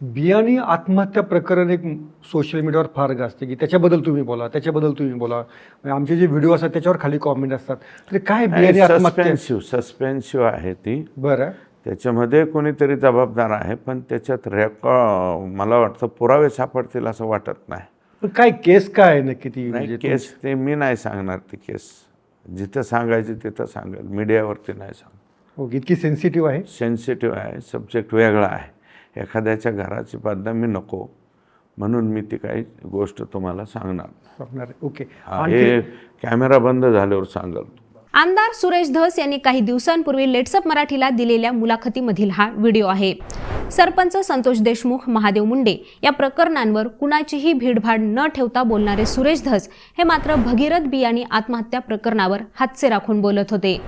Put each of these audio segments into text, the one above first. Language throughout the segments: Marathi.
बियाणी आत्महत्या प्रकरण एक सोशल मीडियावर फार गाजते की त्याच्याबद्दल तुम्ही बोला त्याच्याबद्दल तुम्ही बोला. म्हणजे आमचे जे व्हिडिओ असतात त्याच्यावर खाली कॉमेंट असतात. तर काय बियाणी आत्महत्या सस्पेन्सिव्ह सस्पेन्सिव्ह आहे ती. बरं. त्याच्यामध्ये कोणीतरी जबाबदार आहे पण त्याच्यात रेकॉर्ड मला वाटतं पुरावे सापडतील असं वाटत नाही. पण काय केस काय आहे नक्की ती? नाही म्हणजे केस ते मी नाही सांगणार ती केस. जिथं सांगायची तिथं सांगेल. मीडियावरती नाही सांग हो, इतकी सेन्सिटिव्ह आहे? सेन्सिटिव्ह आहे सब्जेक्ट वेगळा आहे. एखाद्याच्या घराची बदनामी नको. म्हणून मी ती काही गोष्ट तुम्हाला सांगणार सांगणार. ओके. हा, कॅमेरा बंद झाल्यावर सांगाल. आमदार सुरेश धस यांनी काही दिवसांपूर्वी लेट्सअप मराठीला दिलेल्या मुलाखतीमधील हा व्हिडिओ आहे. सरपंच संतोष देशमुख महादेव मुंडे या प्रकरणांवर कुणाचीही भीडभाड न ठेवता बोलणारे सुरेश धस हे मात्र भगीरथ बियाणी आत्महत्या प्रकरणावर हातचे राखून बोलत होते.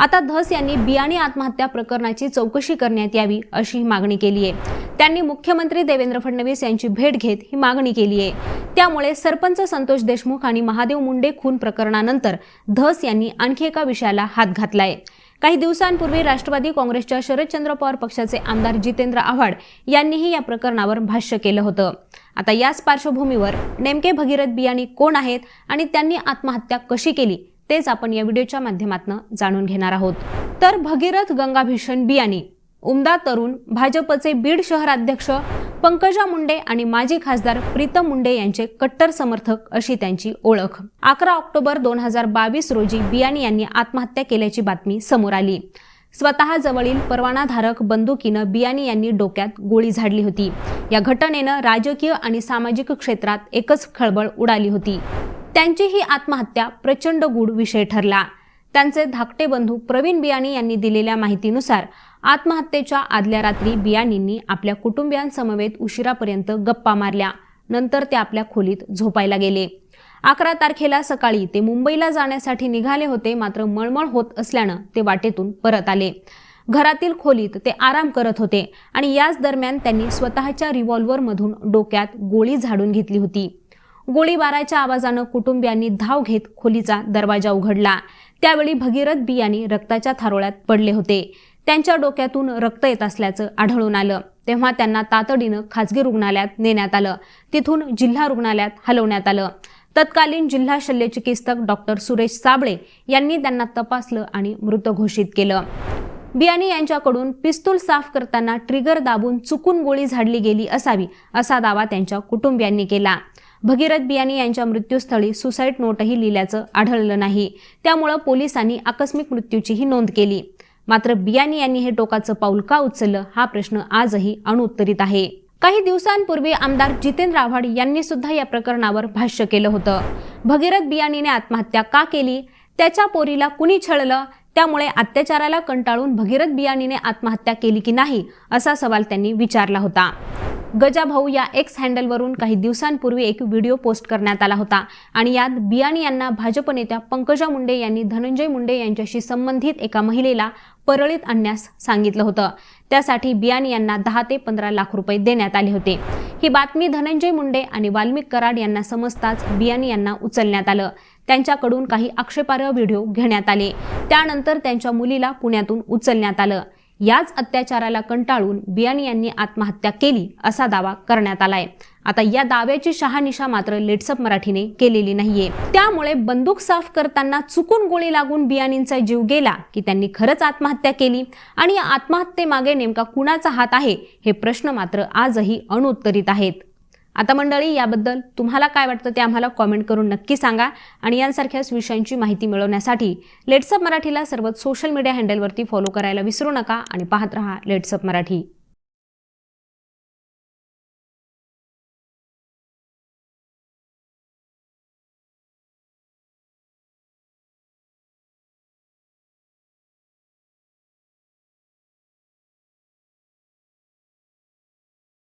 आता धस यांनी बियाणी आत्महत्या प्रकरणाची चौकशी करण्यात यावी अशी मागणी केली आहे. त्यांनी मुख्यमंत्री देवेंद्र फडणवीस यांची भेट घेत ही मागणी केली आहे. त्यामुळे सरपंच संतोष देशमुख आणि महादेव मुंडे खून प्रकरणानंतर धस यांनी आणखी एका विषयाला हात घातलाय. काही दिवसांपूर्वी राष्ट्रवादी काँग्रेसच्या शरदचंद्र पवार पक्षाचे आमदार जितेंद्र आव्हाड यांनीही या प्रकरणावर भाष्य केलं होतं. आता याच पार्श्वभूमीवर नेमके भगीरथ बियाणी कोण आहेत आणि त्यांनी आत्महत्या कशी केली तेच आपण या व्हिडिओच्या माध्यमातून जाणून घेणार आहोत. तर भगीरथ गंगाभीषण बियाणी उमदा तरुण भाजपचे बीड शहराध्यक्ष पंकजा मुंडे आणि माजी खासदार प्रीतम मुंडे यांचे कट्टर समर्थक अशी त्यांची ओळख. अकरा ऑक्टोबर दोन हजार बावीस रोजी बियाणी यांनी आत्महत्या केल्याची बातमी समोर आली. स्वतः जवळील परवानाधारक बंदुकीनं बियाणी यांनी डोक्यात गोळी झाडली होती. या घटनेनं राजकीय आणि सामाजिक क्षेत्रात एकच खळबळ उडाली होती. त्यांची ही आत्महत्या प्रचंड गूढ विषय ठरला. त्यांचे धाकटे बंधू प्रवीण बियाणी यांनी दिलेल्या माहितीनुसार आत्महत्येच्या आदल्या रात्री बियाणींनी आपल्या कुटुंबियांसमवेत उशिरापर्यंत गप्पा मारल्या. नंतर ते आपल्या खोलीत झोपायला गेले. अकरा तारखेला सकाळी ते मुंबईला जाण्यासाठी निघाले होते मात्र मळमळ होत असल्यानं ते वाटेतून परत आले. घरातील खोलीत ते आराम करत होते आणि याच दरम्यान त्यांनी स्वतःच्या रिव्हॉल्व्हरमधून डोक्यात गोळी झाडून घेतली होती. गोळीबाराच्या आवाजानं कुटुंबियांनी धाव घेत खोलीचा दरवाजा उघडला. त्यावेळी भगीरथ बियाणी रक्ताच्या थारोळ्यात पडले होते. त्यांच्या डोक्यातून रक्त येत असल्याचं आढळून आलं. तेव्हा त्यांना तातडीनं खाजगी रुग्णालयात नेण्यात आलं. तिथून जिल्हा रुग्णालयात हलवण्यात आलं. तत्कालीन जिल्हा शल्यचिकित्सक डॉक्टर सुरेश साबळे यांनी त्यांना तपासलं आणि मृत घोषित केलं. बियाणी यांच्याकडून पिस्तूल साफ करताना ट्रिगर दाबून चुकून गोळी झाडली गेली असावी असा दावा त्यांच्या कुटुंबियांनी केला. भगीरथ बियाणी यांच्या मृत्यूस्थळी सुसाईड नोटही लिहिल्याचं आढळलं नाही. त्यामुळं पोलिसांनी आकस्मिक मृत्यूचीही नोंद केली. मात्र बियाणी यांनी हे टोकाचं पाऊल का उचललं हा प्रश्न आजही अणुत्तरित आहे. काही दिवसांपूर्वी आमदार जितेंद्र आव्हाड यांनी सुद्धा या प्रकरणावर भाष्य केलं होतं. भगीरथ बियाणीने आत्महत्या का केली? त्याच्या पोरीला कुणी छळलं? त्यामुळे अत्याचाराला कंटाळून भगीरथ बियाणीने आत्महत्या केली की नाही असा सवाल त्यांनी विचारला होता. गजाभाऊ या एक्स हँडलवरून काही दिवसांपूर्वी एक व्हिडिओ पोस्ट करण्यात आला होता. आणि यात बियाणी यांना भाजप नेत्या पंकजा मुंडे यांनी धनंजय मुंडे यांच्याशी संबंधित एका महिलेला परळीत आणण्यास सांगितलं होतं. त्यासाठी बियाणी यांना दहा ते पंधरा लाख रुपये देण्यात आले होते. ही बातमी धनंजय मुंडे आणि वाल्मिक कराड यांना समजताच बियाणी यांना उचलण्यात आलं. त्यांच्याकडून काही आक्षेपार्ह व्हिडिओ घेण्यात आले. त्यानंतर त्यांच्या मुलीला पुण्यातून उचलण्यात आलं. याच अत्याचाराला कंटाळून बियाणी यांनी आत्महत्या केली असा दावा करण्यात आलाय. आता या दाव्याची शहानिशा मात्र लेट्सअप मराठीने केलेली नाहीये. त्यामुळे बंदूक साफ करताना चुकून गोळी लागून बियाणींचा जीव गेला की त्यांनी खरंच आत्महत्या केली? आणि या आत्महत्येमागे नेमका कुणाचा हात आहे? हे प्रश्न मात्र आजही अनुत्तरित आहेत. आता मंडळी याबद्दल तुम्हाला काय वाटतं ते आम्हाला कॉमेंट करून नक्की सांगा आणि यांसारख्याच विषयांची माहिती मिळवण्यासाठी लेट्सअप मराठीला सर्वच सोशल मीडिया हँडलवरती फॉलो करायला विसरू नका आणि पाहत रहा लेट्सअप मराठी.